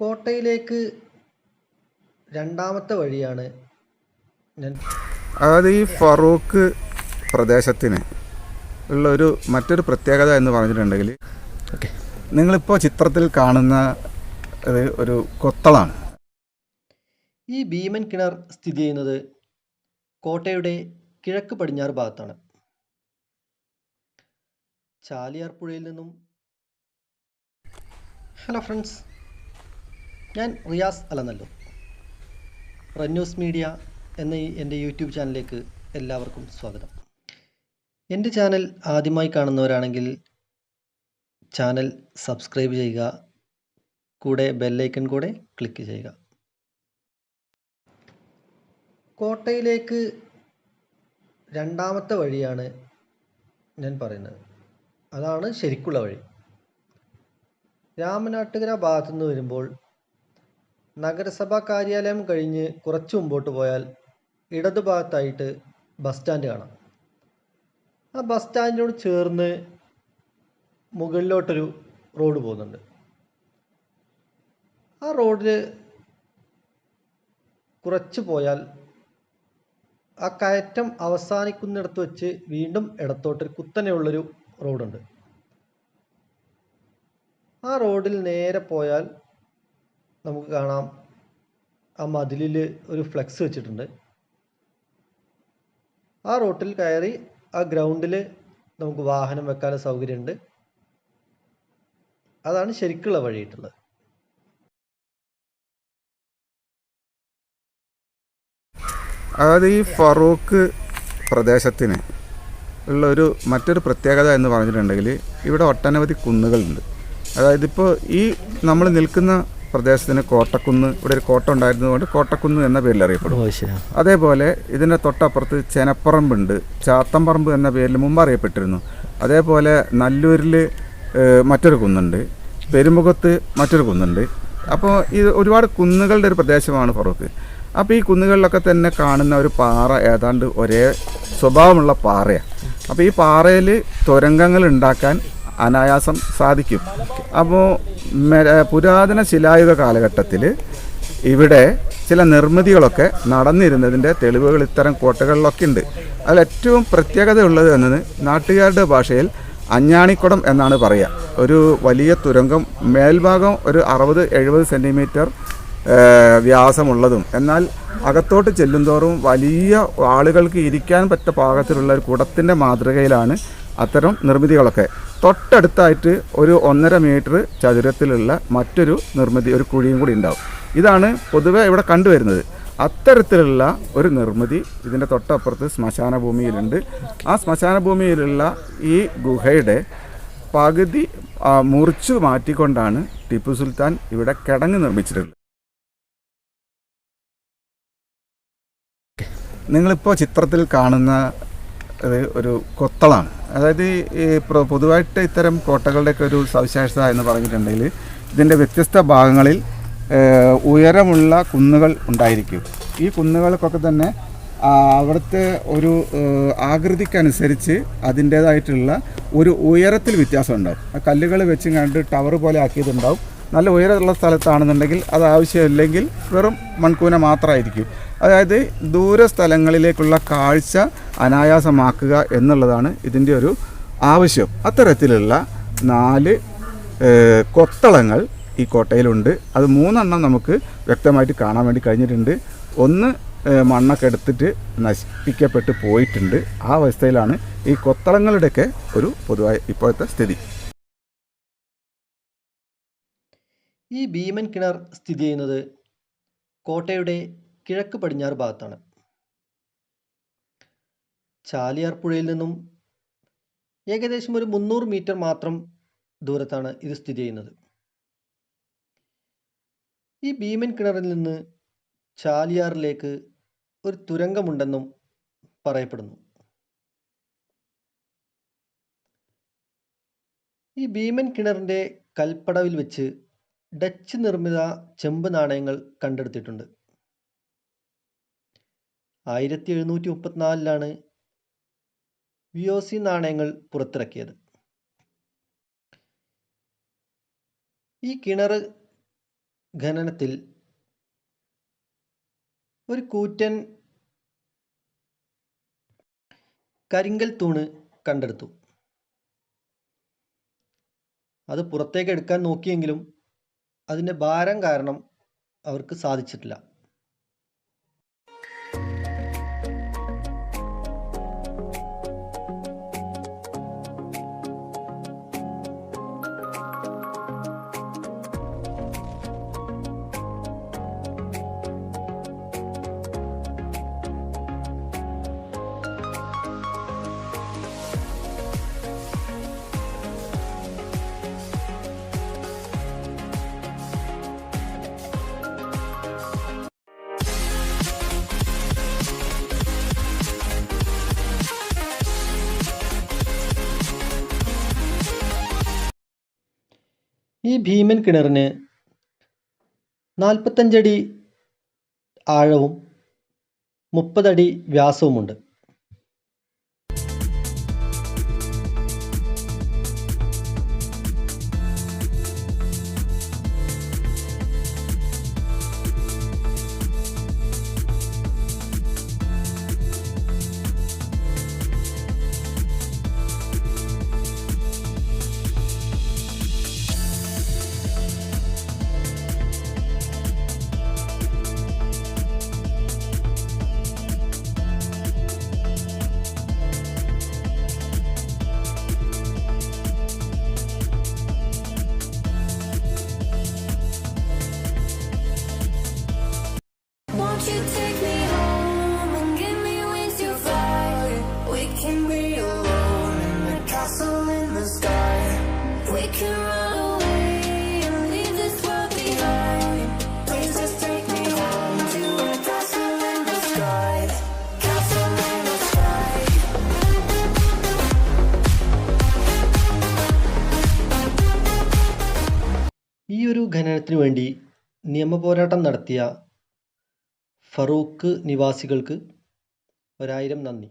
കോട്ടയിലേക്ക് രണ്ടാമത്തെ വഴിയാണ് ഞാൻ അതായത് ഈ ഫറൂഖ് പ്രദേശത്തിന് ഉള്ള ഒരു മറ്റൊരു പ്രത്യേകത എന്ന് പറഞ്ഞിട്ടുണ്ടെങ്കിൽ നിങ്ങളിപ്പോൾ ചിത്രത്തിൽ കാണുന്ന ഒരു കൊത്തളാണ്. ഈ ഭീമൻ കിണർ സ്ഥിതി ചെയ്യുന്നത് കോട്ടയുടെ കിഴക്ക് പടിഞ്ഞാറ് ഭാഗത്താണ്. ചാലിയാർ പുഴയിൽ നിന്നും. Hello friends. ഞാൻ റിയാസ് അലനല്ലൂർ റന്യൂസ് മീഡിയ എന്ന എന്റെ യൂട്യൂബ് ചാനലിലേക്ക് എല്ലാവർക്കും സ്വാഗതം. എന്റെ ചാനൽ ആദ്യമായി കാണുന്നവരാണെങ്കിൽ ചാനൽ സബ്സ്ക്രൈബ് ചെയ്യുക കൂടെ ബെല്ലൈക്കൺ കൂടെ ക്ലിക്ക് ചെയ്യുക. കോട്ടയിലേക്ക് രണ്ടാമത്തെ വഴിയാണ് ഞാൻ പറയുന്നത്. അതാണ് ശരിക്കുള്ള വഴി. രാമനാട്ടുകര ഭാഗത്തുനിന്ന് വരുമ്പോൾ നഗരസഭാ കാര്യാലയം കഴിഞ്ഞ് കുറച്ച് മുമ്പോട്ട് പോയാൽ ഇടതു ഭാഗത്തായിട്ട് ബസ് സ്റ്റാൻഡ് കാണാം. ആ ബസ് സ്റ്റാൻഡിനോട് ചേർന്ന് മുകളിലോട്ടൊരു റോഡ് പോകുന്നുണ്ട്. ആ റോഡിൽ കുറച്ച് പോയാൽ ആ കയറ്റം അവസാനിക്കുന്നിടത്ത് വെച്ച് വീണ്ടും ഇടത്തോട്ടൊരു കുത്തനെയുള്ളൊരു റോഡുണ്ട്. ആ റോഡിൽ നേരെ പോയാൽ നമുക്ക് കാണാം. ആ മതിലിൽ ഒരു ഫ്ലെക്സ് വെച്ചിട്ടുണ്ട്. ആ റോട്ടിൽ കയറി ആ ഗ്രൗണ്ടിൽ നമുക്ക് വാഹനം വെക്കാനുള്ള സൗകര്യമുണ്ട്. അതാണ് ശരിക്കുള്ള വഴിയിട്ടുള്ളത്. അതായത് ഈ ഫറൂഖ് പ്രദേശത്തിന് ഉള്ള ഒരു മറ്റൊരു പ്രത്യേകത എന്ന് പറഞ്ഞിട്ടുണ്ടെങ്കിൽ ഇവിടെ ഒട്ടനവധി കുന്നുകളുണ്ട്. അതായത് ഇപ്പോൾ ഈ നമ്മൾ നിൽക്കുന്ന പ്രദേശത്തിന് കോട്ടക്കുന്ന് ഇവിടെ ഒരു കോട്ട ഉണ്ടായിരുന്നതുകൊണ്ട് കോട്ടക്കുന്ന് എന്ന പേരിൽ അറിയപ്പെടും. അതേപോലെ ഇതിന്റെ തൊട്ടപ്പുറത്ത് ചെനപ്പറമ്പുണ്ട്. ചാത്തമ്പറമ്പ് എന്ന പേരിൽ മുമ്പ് അറിയപ്പെട്ടിരുന്നു. അതേപോലെ നല്ലൂരിൽ മറ്റൊരു കുന്നുണ്ട്. പെരുമുഖത്ത് മറ്റൊരു കുന്നുണ്ട്. അപ്പോൾ ഇത് ഒരുപാട് കുന്നുകളുടെ ഒരു പ്രദേശമാണ് ഫറൂഖ്. അപ്പോൾ ഈ കുന്നുകളിലൊക്കെ തന്നെ കാണുന്ന ഒരു പാറ ഏതാണ്ട് ഒരേ സ്വഭാവമുള്ള പാറയാണ്. അപ്പോൾ ഈ പാറയിൽ തുരങ്കങ്ങൾ ഉണ്ടാക്കാൻ അനായാസം സാധിക്കും. അപ്പോൾ പുരാതന ശിലായുഗ കാലഘട്ടത്തിൽ ഇവിടെ ചില നിർമ്മിതികളൊക്കെ നടന്നിരുന്നതിന്റെ തെളിവുകൾ ഇത്തരം കോട്ടകളിലൊക്കെ ഉണ്ട്. അതിൽ ഏറ്റവും പ്രത്യേകത ഉള്ളത് എന്നത് നാട്ടുകാരുടെ ഭാഷയിൽ അഞ്ഞാണിക്കുടം എന്നാണ് പറയുക. ഒരു വലിയ തുരങ്കം മേൽഭാഗം ഒരു അറുപത് എഴുപത് സെന്റിമീറ്റർ വ്യാസമുള്ളതും. എന്നാൽ അകത്തോട്ട് ചെല്ലുന്തോറും വലിയ ആളുകൾക്ക് ഇരിക്കാൻ പറ്റ പാകത്തിലുള്ള ഒരു കുടത്തിന്റെ മാതൃകയിലാണ് അത്തരം നിർമ്മിതികളൊക്കെ. തൊട്ടടുത്തായിട്ട് ഒരു ഒന്നര മീറ്റർ ചതുരത്തിലുള്ള മറ്റൊരു നിർമ്മിതി ഒരു കുഴിയും കൂടി ഉണ്ടാവും. ഇതാണ് പൊതുവെ ഇവിടെ കണ്ടുവരുന്നത്. അത്തരത്തിലുള്ള ഒരു നിർമ്മിതി ഇതിന്റെ തൊട്ടപ്പുറത്ത് ശ്മശാന ഭൂമിയിലുണ്ട് ആ ശ്മശാന ഭൂമിയിലുള്ള ഈ ഗുഹയുടെ പകുതി മുറിച്ചു മാറ്റിക്കൊണ്ടാണ് ടിപ്പു സുൽത്താൻ ഇവിടെ കിടങ്ങ് നിർമ്മിച്ചിട്ടുള്ളത്. നിങ്ങളിപ്പോൾ ചിത്രത്തിൽ കാണുന്ന ഇത് ഒരു കൊത്തളാണ്. അതായത് ഈ പൊതുവായിട്ട് ഇത്തരം കോട്ടകളുടെയൊക്കെ ഒരു സവിശേഷത എന്ന് പറഞ്ഞിട്ടുണ്ടെങ്കിൽ ഇതിന്റെ വ്യത്യസ്ത ഭാഗങ്ങളിൽ ഉയരമുള്ള കുന്നുകൾ ഉണ്ടായിരിക്കും. ഈ കുന്നുകൾക്കൊക്കെ തന്നെ അവിടുത്തെ ഒരു ആകൃതിക്കനുസരിച്ച് അതിന്റേതായിട്ടുള്ള ഒരു ഉയരത്തിൽ വ്യത്യാസം ഉണ്ടാവും ആ കല്ലുകൾ വെച്ച് കണ്ട് ടവർ പോലെ ആക്കിയതുണ്ടാവും. നല്ല ഉയരമുള്ള സ്ഥലത്താണെന്നുണ്ടെങ്കിൽ അത് ആവശ്യമില്ലെങ്കിൽ വെറും മൺകൂന മാത്രമായിരിക്കും. അതായത് ദൂര സ്ഥലങ്ങളിലേക്കുള്ള കാഴ്ച അനായാസമാക്കുക എന്നുള്ളതാണ് ഇതിന്റെ ഒരു ആവശ്യം. അത്തരത്തിലുള്ള നാല് കൊത്തളങ്ങൾ ഈ കോട്ടയിലുണ്ട്. അത് മൂന്നെണ്ണം നമുക്ക് വ്യക്തമായിട്ട് കാണാൻ വേണ്ടി കഴിഞ്ഞിട്ടുണ്ട്. ഒന്ന് മണ്ണൊക്കെ എടുത്തിട്ട് നശിപ്പിക്കപ്പെട്ട് പോയിട്ടുണ്ട്. ആ അവസ്ഥയിലാണ് ഈ കൊത്തളങ്ങളുടെയൊക്കെ ഒരു പൊതുവായ ഇപ്പോഴത്തെ സ്ഥിതി. ഈ ഭീമൻ കിണർ സ്ഥിതി ചെയ്യുന്നത് കോട്ടയുടെ കിഴക്ക് പടിഞ്ഞാറ് ഭാഗത്താണ്. ചാലിയാർ പുഴയിൽ നിന്നും ഏകദേശം ഒരു മുന്നൂറ് മീറ്റർ മാത്രം ദൂരത്താണ് ഇത് സ്ഥിതി ചെയ്യുന്നത്. ഈ ഭീമൻ കിണറിൽ നിന്ന് ചാലിയാറിലേക്ക് ഒരു തുരങ്കമുണ്ടെന്നും പറയപ്പെടുന്നു. ഈ ഭീമൻ കിണറിന്റെ കൽപ്പടവിൽ വെച്ച് ഡച്ച് നിർമ്മിത ചെമ്പ് നാണയങ്ങൾ കണ്ടെടുത്തിട്ടുണ്ട്. ആയിരത്തി എഴുന്നൂറ്റി മുപ്പത്തിനാലിലാണ് വിയോസി നാണയങ്ങൾ പുറത്തിറക്കിയത്. ഈ കിണർ ഖനനത്തിൽ ഒരു കൂറ്റൻ കരിങ്കൽ തൂണ് കണ്ടെടുത്തു. അത് പുറത്തേക്ക് എടുക്കാൻ നോക്കിയെങ്കിലും അതിന്റെ ഭാരം കാരണം അവർക്ക് സാധിച്ചിട്ടില്ല. ഈ ഭീമൻ കിണറിന് നാൽപ്പത്തഞ്ചടി ആഴവും മുപ്പതടി വ്യാസവുമുണ്ട്. ഖനനത്തിനു വേണ്ടി നിയമപോരാട്ടം നടത്തിയ ഫറൂക്ക് നിവാസികൾക്ക് ഒരായിരം നന്ദി.